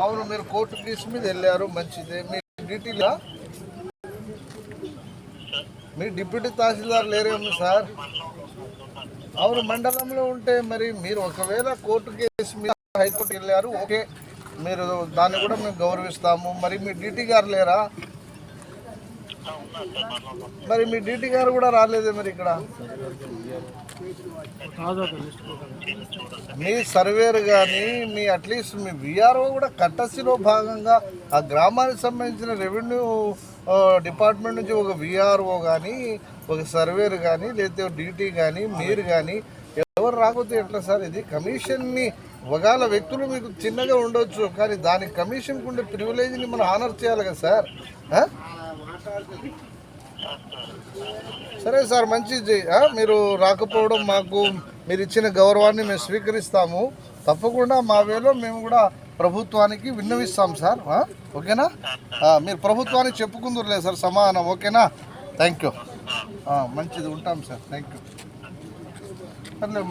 అవును మీరు court case మీద వెళ్ళారు మంచిదే. మీ డ్యూటీలా మీ డిప్యూటీ తహసీల్దార్ లేరేమో సార్. అవును మండలంలో ఉంటే మరి మీరు ఒకవేళ కోర్టు కేసు మీద హైకోర్టు వెళ్ళారు ఓకే. మీరు దాన్ని కూడా మేము గౌరవిస్తాము. మరి మీ డీటీ గారు లేరా? మరి మీ డీటీ గారు కూడా రాలేదే మరి ఇక్కడ? మీ సర్వేర్ కానీ మీ అట్లీస్ట్ మీ విఆర్ఓ కూడా కట్టసిలో భాగంగా ఆ గ్రామానికి సంబంధించిన రెవెన్యూ డిపార్ట్మెంట్ నుంచి ఒక విఆర్ఓ కానీ ఒక సర్వేర్ కానీ లేకపోతే డీటీ కానీ మీరు కానీ ఎవరు రాకపోతే ఎట్లా సార్? ఇది కమిషన్ని ఒకవేళ వ్యక్తులు మీకు చిన్నగా ఉండొచ్చు కానీ దానికి కమిషన్కి ఉండే ప్రివిలేజ్ని మనం ఆనర్ చేయాలి కదా సార్. సరే సార్ మంచిది మీరు రాకపోవడం మాకు మీరు ఇచ్చిన గౌరవాన్ని మేము స్వీకరిస్తాము. తప్పకుండా మా వేలో మేము కూడా ప్రభుత్వానికి విన్నవిస్తాం సార్. ఓకేనా? మీరు ప్రభుత్వానికి చెప్పుకుందరులే సార్ సమాధానం ఓకేనా? Thank you. మంచిది ఉంటాం సార్ థ్యాంక్ యూ. సర్లే